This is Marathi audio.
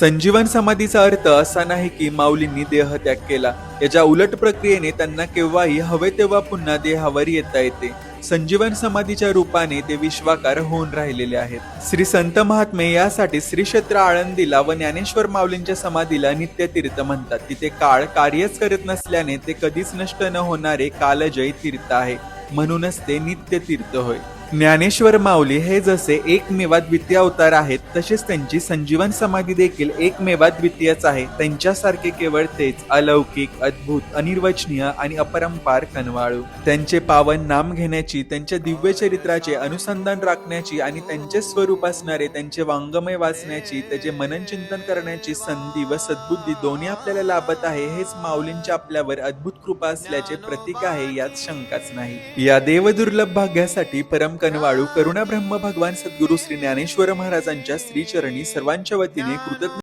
संजीवन समाधीचा अर्थ असा नाही की माऊलींनी देहत्याग केला. याच्या उलट प्रक्रियेने त्यांना केव्हाही हवे तेव्हा पुन्हा देहावर येता येते. संजीवन समाधीच्या रूपाने ते विश्वाकार होऊन राहिलेले आहेत. श्री संत महात्मे यासाठी श्री क्षेत्र आळंदीला व ज्ञानेश्वर माऊलींच्या समाधीला नित्यतीर्थ म्हणतात. तिथे काळ कार्यच करत नसल्याने ते कधीच नष्ट न होणारे कालजय तीर्थ आहे. म्हणूनच ते नित्य तीर्थ होय. ज्ञानेश्वर माऊली हे जसे एकमेवा द्वितीय अवतार आहेत तसेच त्यांची संजीवन समाधी देखील एकमेवा द्वितीयच आहे. त्यांच्यासारखे केवळ तेच अलौकिक अद्भुत अनिर्वचनीय आणि अपरंपार कनवाळू. त्यांचे पावन नाम घेण्याची त्यांच्या दिव्य चरित्राचे अनुसंधान राखण्याची आणि त्यांचे स्वरूप असणारे त्यांचे वाङ्गमय वाचण्याची त्याचे मनन चिंतन करण्याची संधी व सद्बुद्धी दोन्ही आपल्याला लाभत आहे हेच माऊलींच्या आपल्यावर अद्भुत कृपा असल्याचे प्रतीक आहे यात शंकाच नाही. या देवदुर्लभ भाग्यासाठी परम कनवाळू करुणा ब्रह्म भगवान सद्गुरू श्री ज्ञानेश्वर महाराजांच्या श्रीचरणी सर्वांच्या वतीने कृतज्ञ